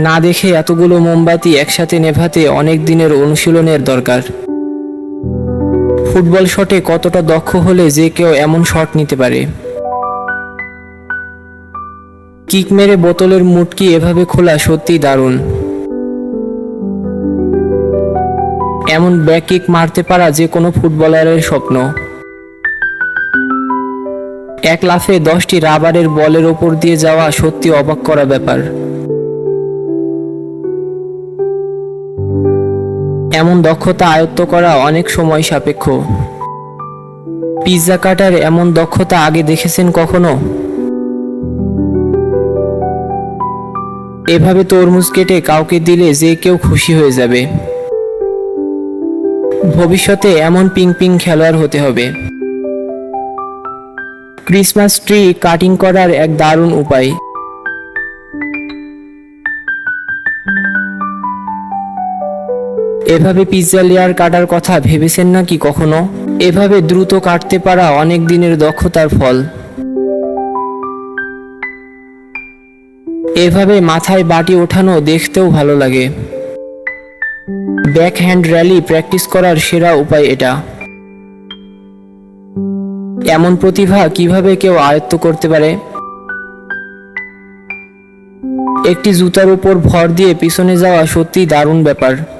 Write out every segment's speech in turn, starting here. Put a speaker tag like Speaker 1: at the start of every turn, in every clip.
Speaker 1: না দেখে এতগুলো মোমবাতি একসাথে নেভাতে অনেক দিনের অনুশীলনের দরকার। ফুটবল শটে কতটা দক্ষ হলে যে কেউ এমন শট নিতে পারে? কিক মেরে বোতলের মুটকি এভাবে খোলা সত্যিই দারুণ। এমন ব্যাক কিক মারতে পারা যে কোনো ফুটবলারের স্বপ্ন। এক লাফে দশটি রাবারের বলের ওপর দিয়ে যাওয়া সত্যি অবাক করা ব্যাপার। এমন দক্ষতা আয়ত্ত করা অনেক সময় সাপেক্ষ। পিৎজা কাটার এমন দক্ষতা আগে দেখেছেন কখনো? এভাবে তরমুজ কেটে কাউকে দিলে যে কেউ খুশি হয়ে যাবে। ভবিষ্যতে এমন পিং পিং খেলোয়াড় হতে হবে। ক্রিসমাস ট্রি কাটিং করার এক দারুণ উপায়। এভাবে পিৎজা লেয়ার কাটার কথা ভেবেছেন নাকি কখনো? এভাবে দ্রুত কাটতে পারা অনেক দিনের দক্ষতার ফল। এভাবে মাথায় বাটি ওঠানো দেখতেও ভালো লাগে। ব্যাক হ্যান্ড র্যালি প্র্যাকটিস করার সেরা উপায় এটা। এমন প্রতিভা কীভাবে কেউ আয়ত্ত করতে পারে? একটি জুতার উপর ভর দিয়ে পিছনে যাওয়া সত্যিই দারুণ ব্যাপার।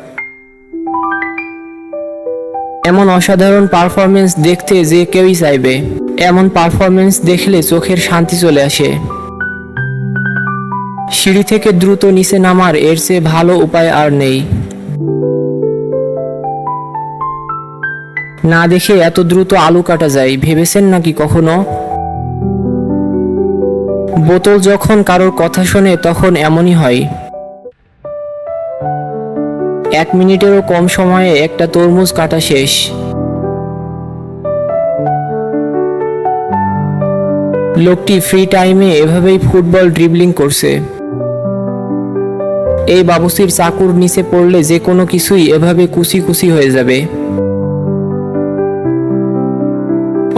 Speaker 1: এমন অসাধারণ পারফরমেন্স দেখতে যে কেউই চাইবে। এমন পারফরমেন্স দেখলে চোখের শান্তি চলে আসে। সিঁড়ি থেকে দ্রুত নিচে নামার এর চেয়ে ভালো উপায় আর নেই। না দেখে এত দ্রুত আলু কাটা যায়, ভেবেছেন নাকি কখনো? বোতল যখন কারোর কথা শোনে তখন এমনই হয়। এক মিনিটেরও কম সময়ে একটা তরমুজ কাটা শেষ। লোকটি ফ্রি টাইমে এভাবেই ফুটবল ড্রিবলিং করছে। এই বাবুসির চাকুর নিচে পড়লে যে কোনো কিছুই এভাবে কুচি কুচি হয়ে যাবে।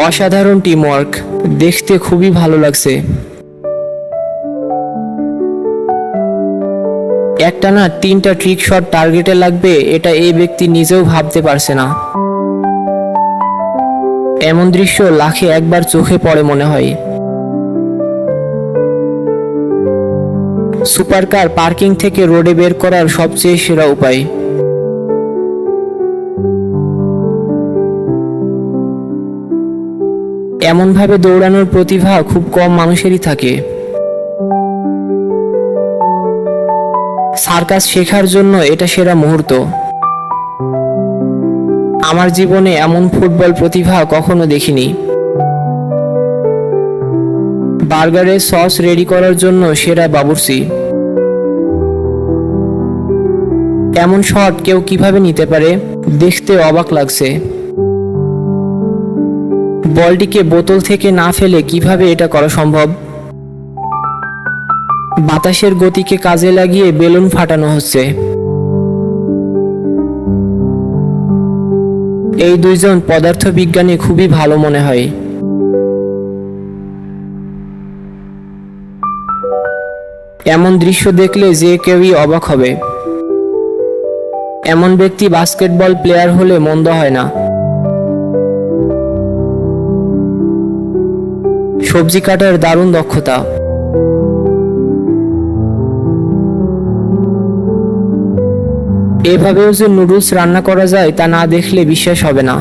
Speaker 1: অসাধারণ টিমওয়ার্ক দেখতে খুবই ভালো লাগছে। একটা না তিনটা ট্রিক শট টার্গেটে লাগবে, এটা এই ব্যক্তি নিজেও ভাবতে পারছে না। এমন দৃশ্য লাখে একবার চোখে পড়ে মনে হয়। সুপারকার পার্কিং থেকে রোডে বের করার সবচেয়ে সেরা উপায়। এমনভাবে দৌড়ানোর প্রতিভা খুব কম মানুষেরই থাকে। সার্কাস শেখার জন্য এটা সেরা মুহূর্ত। আমার জীবনে এমন ফুটবল প্রতিভা কখনো দেখিনি। বার্গারের সস রেডি করার জন্য সেরা বাবুর্চি। এমন শট কেউ কীভাবে নিতে পারে, দেখতে অবাক লাগছে। বলটিকে বোতল থেকে না ফেলে কীভাবে এটা করা সম্ভব? বাতাসের গতিকে কাজে লাগিয়ে বেলুন ফাটানো হচ্ছে। এই দুইজন পদার্থবিজ্ঞানী খুবই ভালো মনে হয়। এমন দৃশ্য দেখলে যে কেউই অবাক হবে। এমন ব্যক্তি বাস্কেটবল প্লেয়ার হলে মন্দ হয় না। সবজি কাটার দারুণ দক্ষতা। এভাবেও যে নুডলস রান্না করা যায় তা না দেখলে বিশ্বাস হবে না।